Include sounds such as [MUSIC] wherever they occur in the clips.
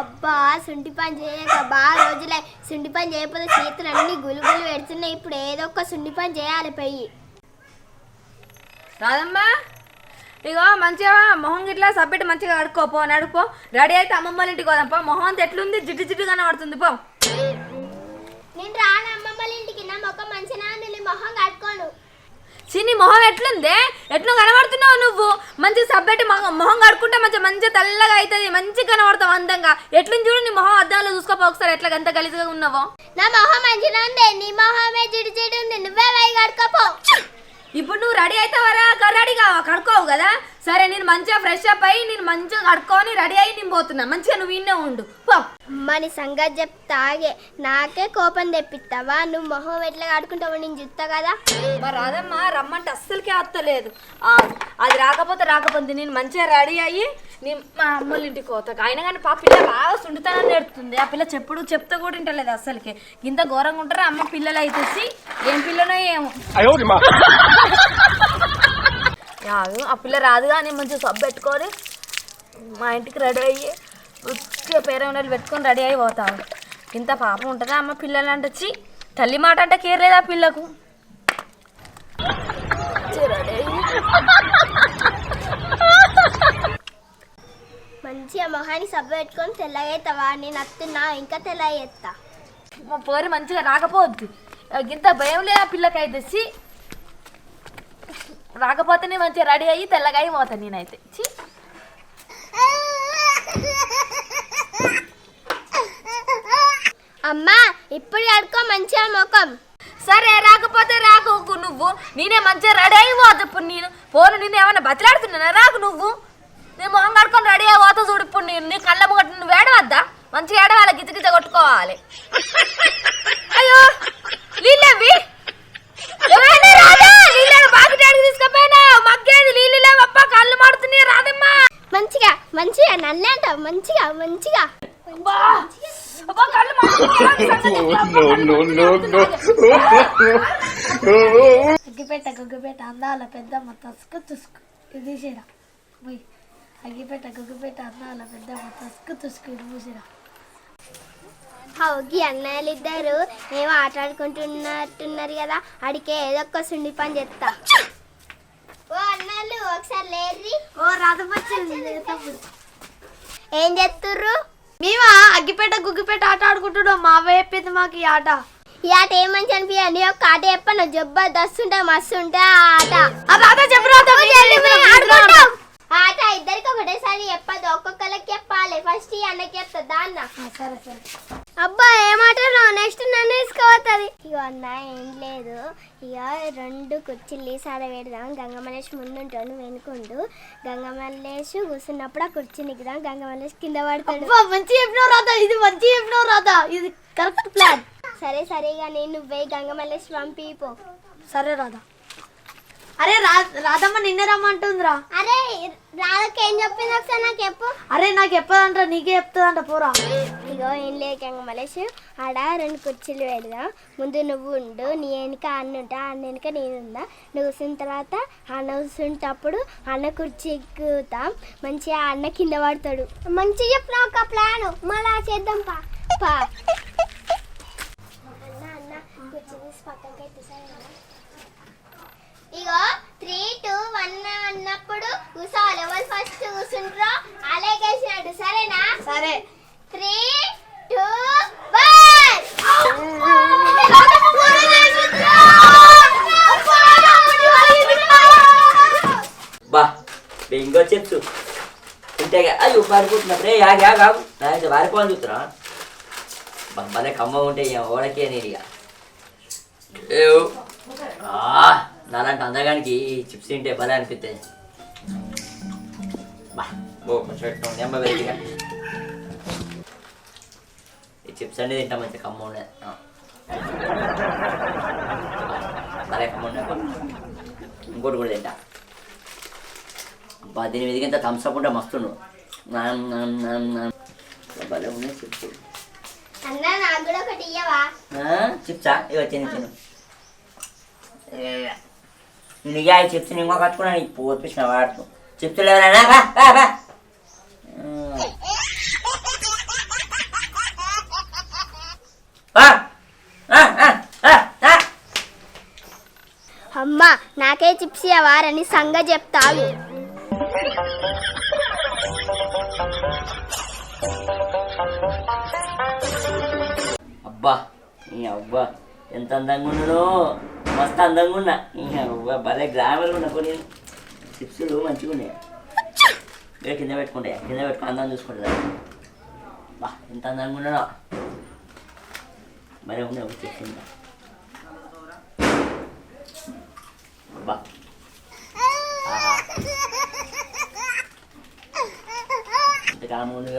అబ్బా సుంటి పని చేయక బాగా రోజులే సుంటి పని చేయకపోతే చేతులు అన్ని గులుగులు పెడుతున్నాయి. ఇప్పుడు ఏదో ఒక సుంటి పని చేయాలి పోయి. రాదమ్మా ఇగో మంచిగా మొహం గిట్లా సబ్బెట్టి మంచిగా కడుక్కోపో నడుపో రెడీ అయితే అమ్మమ్మ ఇంటికి పోదాం పో. మొహం ఎట్లుంది? జిడ్డు జిడ్డు కనబడుతుంది పో. నేను రాను ఇంటికి నా మొక్క మంచిగా ఉంది నీ మొహం కట్టుకోను చిన్ని మొహం ఎట్లుంది? ఎట్లు కనబడుతున్నావు నువ్వు? మంచి సబ్బెట్టి మొహం మొహం కడుక్కుంటే మంచిగా మంచిగా తెల్లగా అవుతుంది మంచిగా కనబడతావు అందంగా. ఎట్లుంది చూడు నీ మొహం అద్దంలో చూసుకోపో ఒకసారి. ఎట్లా ఎంత గలీజ్గా ఉన్నావో. నా మొహం మంచిగా ఉంది. నీ మొహమే జిడి జిడి ఉంది. నువ్వే పోయి కడుకోపో ఇప్పుడు నువ్వు రెడీ అవుతావరా రెడీగా కడుక్కోవు కదా? సరే నేను మంచిగా ఫ్రెష్ అప్ అయ్యి నేను మంచిగా కడుక్కొని రెడీ అయ్యి నేను పోతున్నా. మంచిగా నువ్వు ఇన్నే ఉండు. పో. అమ్మ నీ సంగతి చెప్తాగే నాకే కోపం తెప్పిస్తావా నువ్వు మొహం ఎట్లా కడుకుంటావు నేను చూస్తా కదా మరి రాదమ్మా రమ్మంటే అస్సలకే అత్తలేదు ఆ, అది రాకపోతే రాకపోతే నేను మంచిగా రెడీ అయ్యి నేను మా అమ్మోళ్ళ ఇంటికి పోతా అయినా కానీ పా పిల్ల బాగా సుండుతానని నేర్పుతుంది ఆ పిల్ల చెప్పుడు చెప్తే కూడా వింటలేదు అస్సలకి ఇంత ఘోరంగా ఉంటారా అమ్మ పిల్లలు అయితే ఏం పిల్లనో ఏమో 哎呦我的妈！ కాదు ఆ పిల్ల రాదు కానీ మంచిగా సబ్బు పెట్టుకొని మా ఇంటికి రెడీ అయ్యి ఉత్తిగా పేరెండలు పెట్టుకొని రెడీ అయ్యి పోతాను ఇంత పాపం ఉంటుందా అమ్మ పిల్లలు అంటే వచ్చి తల్లి మాట అంటే కేర్ లేదా పిల్లకు? మంచిగా మొహాన్ని సబ్బు పెట్టుకొని తెల్లగా అవుతావా నేను అత్తున్నా ఇంకా తెల్లగా ఎత్తా. మా పోరి మంచిగా రాకపోద్ది. ఇంత భయం లేదా పిల్లకైతే? చి రాకపోతేనే మంచిగా రెడీ అయ్యి తెల్లగా అయి పోతాను నేనైతే. చి [LAUGHS] అమ్మా ఇప్పుడు కడుకో మంచిగా ముఖం. సరే రాకపోతే రాకు నువ్వు. నేనే మంచిగా రెడీ అయి పోతా ఇప్పుడు నేను. పోను నేను ఏమన్నా బతిలాడుతున్నానా? రాకు నువ్వు. నేను మొహం కడుకొని రెడీ అయి పోతా చూడు ఇప్పుడు నేను. నీ కళ్ళ ముగట్టు నువ్వు ఏడవద్దా మంచిగా ఏడవాలి గిచ్చ గిచ్చ కొట్టుకోవాలి. అయ్యో నీళ్ళవి? మంచిగా మంచిగా నన్నే అంటావు. మంచిగా మంచిగా. అగ్గిపెట్ట గుగ్గిపెట్ట అందాల పెద్దమ్మ తసుకు తుసుకు ఇది తీసిరా పోయి అగ్గిపెట్ట గుగ్గిపెట్ట అందాల పెద్దమ్మ తసుకు తుసుకు ఇది మూసిరా హౌకి అన్నయ్యలు ఇద్దరు మేము ఆటాడుకుంటున్నట్టున్నారు కదా అడికే ఏదో ఒక సుండి పని చెప్తా ఓ అన్నలు ఒకసారి లేర్రి. ఓ రాధపచ్చింది తప్పుడు ఏం చేస్తుర్రు మేమా అగ్గిపెట్ట గుగ్గిపెట్ట ఆట ఆడుకుంటున్నాం మా అవ్వ చెప్పింది మాకు ఈ ఆట. ఈ ఆట ఏం మంచి అనిపించండి ఒక ఆట చెప్పను. జబర్దస్త్ ఉంటే మస్తు ఉంటే ఆ ఆట చెప్పు. ఆ ఆట ఇద్దరికి ఒకటేసారి చెప్పదు ఒక్కొక్కరికి చెప్పాలి. ఫస్ట్ ఈ అన్నకి చెప్తా దాన్న సరే సరే. అబ్బా ఏమాట నెక్స్ట్ నన్ను వేసుకోవతుంది ఇక అన్న ఏం లేదు. ఇక రెండు కుర్చీలు సాడ పెడదాం. గంగమల్లేష్ ముందుంటాడు వెనుకుండు. గంగమల్లేష్ కూర్చున్నప్పుడు ఆ కుర్చీ నిక్కుదాం గంగమల్లేష్ కింద పడతాడు. మంచి చెప్పినావు రాధా. ఇది మంచి చెప్పినావు రాధా. ఇది కరెక్ట్ ప్లాన్ సరే సరేగా నేను నువ్వే గంగమల్లేష్ పంపిపో సరే రాధా. అరే రా రాధమ్మ నిన్నే రమ్మంటుందిరా. అరే రాధకి ఏం చెప్పింది ఒకసారి నాకు చెప్పు. అరే నాకు చెప్పదంట నీకే చెప్తుందంట పోరా. ఇగో ఏం లేదు గంగమల్లేష్ ఆడ రెండు కుర్చీలు పెడదాం. ముందు నువ్వు ఉండు నీ వెనుక అన్న ఉంటా అన్న వెనుక నేను ఉందా? నువ్వు కూర్చున్న తర్వాత అన్న కూర్చుంటప్పుడు అన్న కుర్చీ ఎక్కుతాం. మంచిగా అన్న కింద పడతాడు. మంచిగా చెప్పిన ఒక ప్లాన్ మళ్ళా చేద్దాం పా. పా. అన్న అన్న కుర్చీ తీసి సరేనా? ఇగో త్రీ టూ వన్ అన్నప్పుడు కూర్చోవాలి ఎవరు ఫస్ట్ కూర్చుంటారో అలాగేసినట్టు సరేనా? సరే. త్రీ టూ బా ఇంకో చెప్తు ఇంతేగా అయ్యో పారిపోతున్నప్పుడే యాగ యాగ ఆగు నాకు పారిపోని చూస్తున్నా. బా భలే కమ్మ ఉంటే ఇక ఓడకే నేను ఇక. ఏవ్. ఆ, నాలాంటి అందగానికి చిప్స్ తింటే భలే అనిపిస్తాయి. ఈ చిప్స్ అన్నీ తింటా మంచి కమ్మ ఉండే. భలే కమ్మ ఉండే. ఇంకోటి కూడా తింటా. అబ్బా దీని మీదకి ఇంత థమ్స్ అప్ ఉంటే మస్తు నామ్ నామ్ నామ్ నామ్. భలే ఉన్నాయి చిప్స్. చిప్సా? ఇవి వచ్చింది తిను. నేను ఇక చెప్తే నేను కట్టుకున్నా కట్టుకున్నాను నీకు పోపించిన వాడుతూ చెప్తలేవరా అమ్మా నాకే చిప్స్ అవ్వారని సంగ చెప్తావు అబ్బా నీ అబ్బా ఎంత అందంగా ఉన్నాడు. మస్తు అందంగా ఉన్నా. భలే గ్లామర్ ఉన్నా కొన్ని చిప్స్లు మంచిగా ఉన్నాయి. ఇక కింద పెట్టుకుంటే కింద పెట్టుకుని అందం చూసుకుంటా బా ఎంత అందంగా ఉన్నానో భలే ఉన్నాయి ఒక చిప్స్. ఇంతకాలం ముందు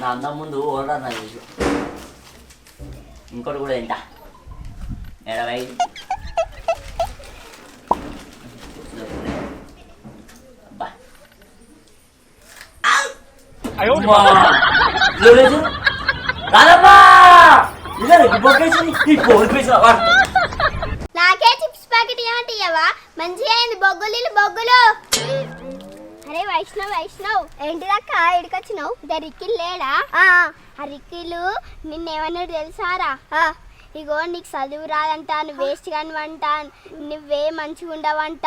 నా అందం ముందు ఓడరా నా చూసి. ఇంకోటి కూడా తింటా. ఎడవై అబ్బా అమ్మా! లేదు. రాదమ్మా! ఇదే బొక్కేసి ఈ పోలిపేసి వాడు నాకే చిప్స్ ప్యాకెట్ ఏమంటే ఇవ్వవా మంచిగా అయింది బొగ్గులు బొగ్గులు అరే వైష్ణవ్ వైష్ణవ్ ఏంటిదక్క ఇడికొచ్చినావు ఇదే రిక్కిలు లేడా ఆ ఆ రిక్కిలు నిన్నేమన్నాడు తెలుసారా ఆ, ఇగో నీకు చదువు రాదంట నువ్వు వేస్ట్ కానివంట నువ్వే మంచిగా ఉండవంట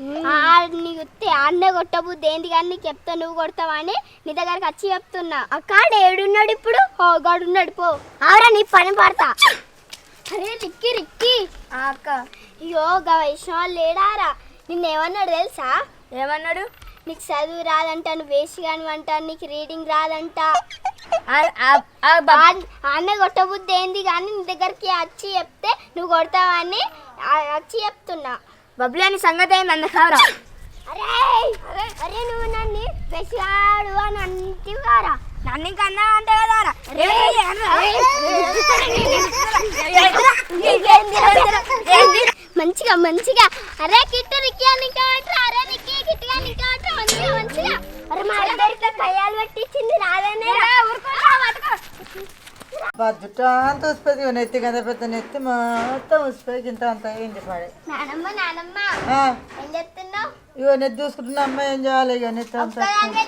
నీకు ఆడనే కొట్టబుద్ది ఏంది కానీ నీకు చెప్తా నువ్వు కొడతావని నీ దగ్గరకు వచ్చి చెప్తున్నా. అక్క ఏడున్నాడు ఇప్పుడు? ఓ గడున్నాడు పో. ఆవరా నీ పని పడతా. అరే రిక్కి రిక్కి. అక్క. అయ్యో గా వైష్ణవాళ్ళు లేడారా? నిన్నేమన్నాడు తెలుసా? ఏమన్నాడు? నీకు చదువు రాదంట నువ్వు వేసి కానివంట నీకు రీడింగ్ రాదంట. ఆన్నే కొట్టబుద్ధి ఏంది కానీ నీ దగ్గరికి వచ్చి చెప్తే నువ్వు కొడతావని వచ్చి చెప్తున్నా. బబ్లు అని సంగతి అయింది అందకావరా అరే అరే నువ్వు నన్ను బెసిగాడు అని అంటివారా నన్ను ఇంకా అన్నా అంటే కదా మంచిగా మంచిగా అరే కిట్టు ఉసిపోయి ఇగో నెత్తి కదా పెద్ద నెత్తి మొత్తం ఉసిపోయి ఇంత అంత నానమ్మ నానమ్మ ఏం చెప్తున్నావు ఇగో నెత్తి చూసుకుంటున్న అమ్మ ఏం చేయాలి ఇక నెత్తి అంత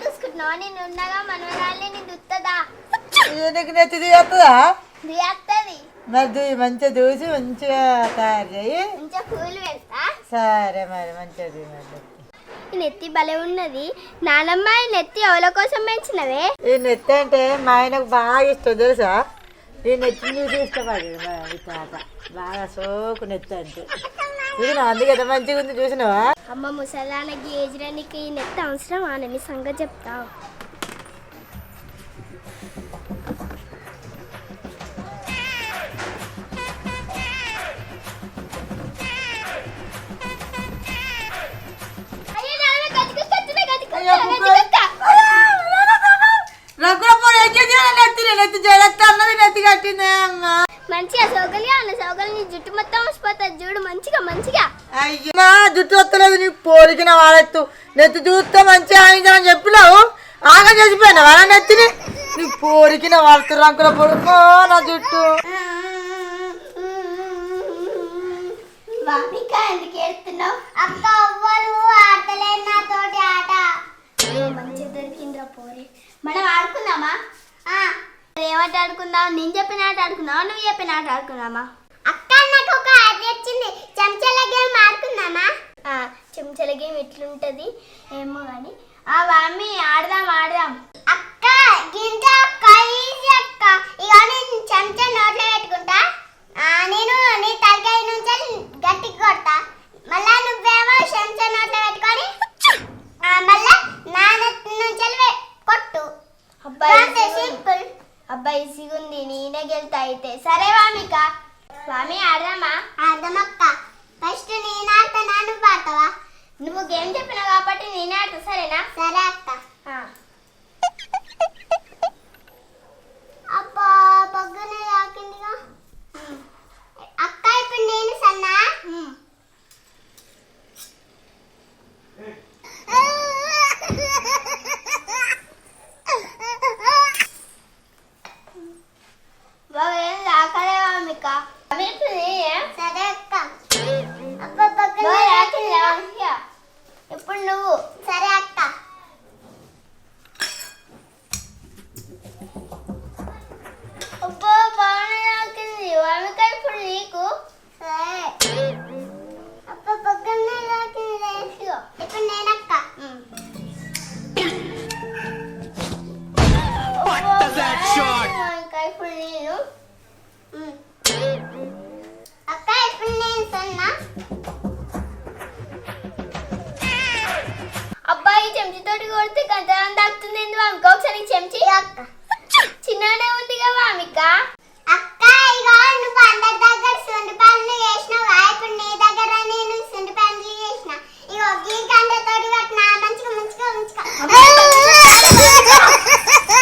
చూసుకుంటున్నావు నేను నేను దుత్తదా నీకు నెత్తి దియత్తది మరి దూ మంచిగా దూసి మంచిగా తయారు చేయి మంచిగా పూలు పెడతా సరే మరి మంచిగా దూ మరి ఈ నెత్తి భలే ఉన్నది నానమ్మ ఈ నెత్తి ఎవరి కోసం పెంచినవే ఈ నెత్తి అంటే మా ఆయనకు బాగా ఇష్టం తెలుసా నేను నెత్తిని చూసి ఇష్టపడాడు మా తాత బాగా సోకు నెత్తి అంటే. చూసినా అందుకే ఎంత మంచిగా ఉంది చూసినావా? అమ్మ ముసలానకి ఏజ్రానికి ఈ నెత్తి అవసరం అని సంగతి చెప్తావు. కట్టిందే అమ్మ? మంచిగా సోగలి నీ జుట్టు మొత్తం వచ్చిపోతుంది చూడు మంచిగా మంచిగా. అయ్యో నా జుట్టు వస్తలేదు నీ పోలికిన వాడెత్తు. నెత్తి చూస్తే మంచిగా అయిందని చెప్పినావు? ఆగా చేసిపోయినా వాళ్ళ నెత్తిని? నీ పోరికిన వాడుతు రంకుల పొడుకో నా జుట్టు. వామిక ఎందుకు ఏడుస్తున్నావు? అక్క అవ్వలు ఆడతలేదు నాతోటి ఆట. మంచిగా దొరికిందిరా పోరి. మనం ఆడుకుందామా? ఏమాట ఆడుకుందాం? నేను చెప్పిన ఆట ఆడుకుందామా? నువ్వు చెప్పిన ఆట ఆడుకుందామా? అక్క నాకు ఒక ఆట వచ్చింది. చెంచాల గేమ్ ఆడుకుందామా? చెంచాల గేమ్ ఎట్లుంటది ఏమో కానీ ఆ వామి ఆడదాం ఆడదాం. అక్క గింజ అక్క ఈజీ అక్క ఇక నేను చెంచా నోట్లో పెట్టుకుంటా ఆ, నేను నీ తలకాయ నుంచి గట్టిగా కొడతా మళ్ళా నువ్వేమో చెంచా నోట్లో పెట్టుకొని ఆ, మళ్ళా నా నెత్తి నుంచి వె- కొట్టు అబ్బాయి సింపుల్ అబ్బాయి సిగుంది నేనే గెలుతా అయితే సరే వామిక వామి ఆడదామా ఆడదామక్క ఫస్ట్ నేను ఆడతానా నువ్వు ఆడతావా నువ్వు గేమ్ చెప్పినావు కాబట్టి నేనే ఆడతా సరేనా? సరే అక్క. అబ్బా పగ్గనే తాకిందిగా అక్క ఇప్పుడు నేను సన్నా? అక్క ఇప్పుడు నీకు. అక్క పక్కన కొడితే గంట తాగుతుంది ఎందుకు అమ్మిక ఒకసారి చెంచి. అక్క. చిన్ననే ఉంది కదా అమ్మిక